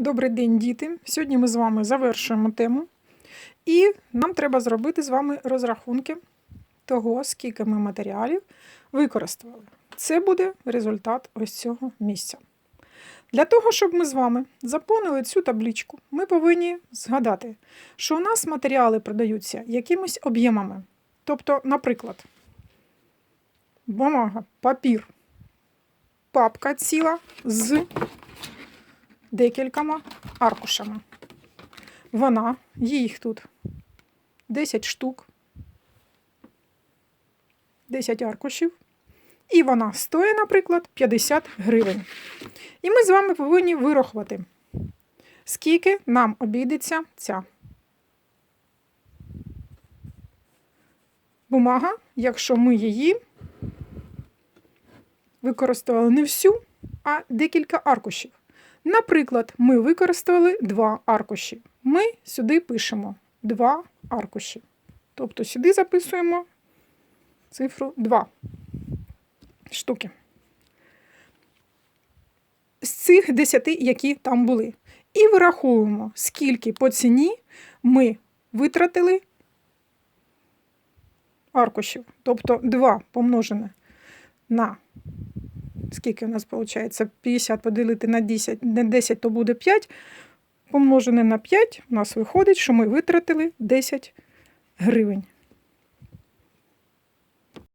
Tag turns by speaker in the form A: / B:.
A: Добрий день, діти! Сьогодні ми з вами завершуємо тему, і нам треба зробити з вами розрахунки того, скільки ми матеріалів використали. Це буде результат ось цього місця. Для того, щоб ми з вами заповнили цю табличку, ми повинні згадати, що у нас матеріали продаються якимись об'ємами. Тобто, наприклад, бумага, папір, папка ціла з декількома аркушами. Вона, їх тут 10 штук, 10 аркушів. І вона стоїть, наприклад, 50 гривень. І ми з вами повинні вирахувати, скільки нам обійдеться ця бумага, якщо ми її використовували не всю, а декілька аркушів. Наприклад, ми використали два аркуші. Ми сюди пишемо два аркуші. Тобто сюди записуємо цифру 2 штуки. З цих 10, які там були. І вираховуємо, скільки по ціні ми витратили аркушів. Тобто 2 помножене на скільки у нас виходить? 50 поділити на 10, на 10 то буде 5. Помножене на 5, у нас виходить, що ми витратили 10 гривень.